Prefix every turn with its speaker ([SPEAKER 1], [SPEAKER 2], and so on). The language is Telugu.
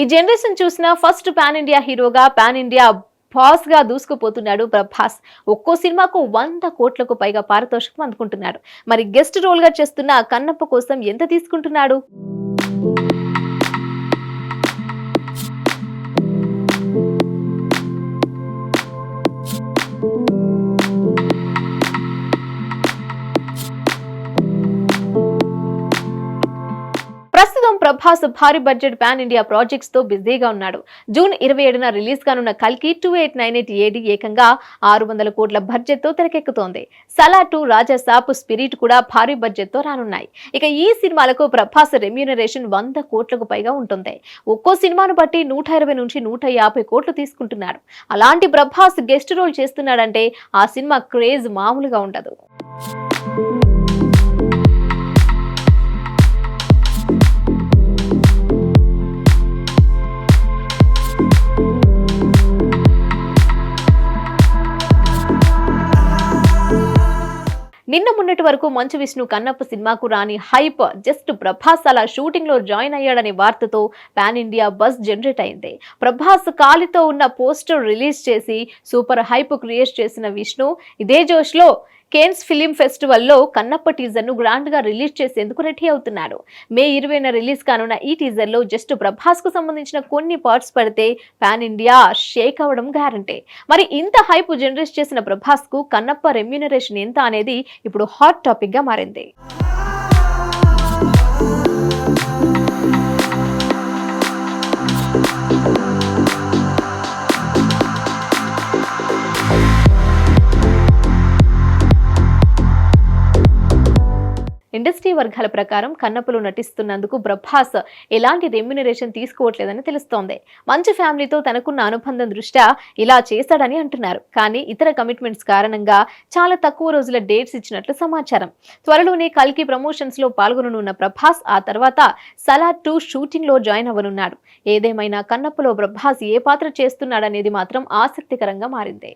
[SPEAKER 1] ఈ జనరేషన్ చూసిన ఫస్ట్ పాన్ ఇండియా హీరోగా పాన్ ఇండియా బాస్గా దూసుకుపోతున్నాడు ప్రభాస్. ఒక్కో సినిమాకు వంద కోట్లకు పైగా పారితోషికం అందుకుంటున్నాడు. మరి గెస్ట్ రోల్గా చేస్తున్న కన్నప్ప కోసం ఎంత తీసుకుంటున్నాడు? ప్రస్తుతం ప్రభాస్ భారీ బడ్జెట్ పాన్ ఇండియా ప్రాజెక్ట్స్తో బిజీగా ఉన్నాడు. జూన్ ఇరవై ఏడున రిలీజ్ కానున్న కల్కి two eight nine eight AD ఏకంగా ఆరు వందల కోట్ల బడ్జెట్తో తెరకెక్కుతోంది. సలా టూ రాజా స్పిరిట్ కూడా భారీ బడ్జెట్తో రానున్నాయి. ఇక ఈ సినిమాలకు ప్రభాస్ రెమ్యూనరేషన్ వంద కోట్లకు పైగా ఉంటుంది. ఒక్కో సినిమాను బట్టి నూట ఇరవై నుంచి నూట యాభై కోట్లు తీసుకుంటున్నాడు. అలాంటి ప్రభాస్ గెస్ట్ రోల్ చేస్తున్నాడంటే ఆ సినిమా క్రేజ్ మామూలుగా ఉండదు. నిన్న మొన్నటి వరకు మంచు విష్ణు కన్నప్ప సినిమాకు రాని హైప్ జస్ట్ ప్రభాస్ అలా షూటింగ్లో జాయిన్ అయ్యాడనే వార్తతో పాన్ ఇండియా బస్ జనరేట్ అయింది. ప్రభాస్ కాలితో ఉన్న పోస్టర్ రిలీజ్ చేసి సూపర్ హైప్ క్రియేట్ చేసిన విష్ణు ఇదే జోష్లో కేన్స్ ఫిలిం ఫెస్టివల్లో కన్నప్ప టీజర్ను గా రిలీజ్ చేసేందుకు రెడీ అవుతున్నాడు. మే ఇరవైన రిలీజ్ కానున్న ఈ టీజర్లో జస్ట్ ప్రభాస్కు సంబంధించిన కొన్ని పార్ట్స్ పడితే పాన్ ఇండియా షేక్ అవ్వడం గ్యారంటీ. మరి ఇంత హైప్ జనరేట్ చేసిన ప్రభాస్కు కన్నప్ప రెమ్యూనరేషన్ ఎంత అనేది ఇప్పుడు హాట్ టాపిక్గా మారింది. ఇండస్ట్రీ వర్గాల ప్రకారం కన్నప్పలో నటిస్తున్నందుకు ప్రభాస్ ఎలాంటి రెమ్యునరేషన్ తీసుకోవట్లేదని తెలుస్తోంది. మంచి ఫ్యామిలీతో తనకున్న అనుబంధం దృష్ట్యా ఇలా చేశాడని అంటున్నారు. కానీ ఇతర కమిట్మెంట్స్ కారణంగా చాలా తక్కువ రోజుల డేట్స్ ఇచ్చినట్లు సమాచారం. త్వరలోనే కల్కి ప్రమోషన్స్లో పాల్గొననున్న ప్రభాస్ ఆ తర్వాత సలా టూ షూటింగ్లో జాయిన్ అవ్వనున్నాడు. ఏదేమైనా కన్నప్పలో ప్రభాస్ ఏ పాత్ర చేస్తున్నాడనేది మాత్రం ఆసక్తికరంగా మారింది.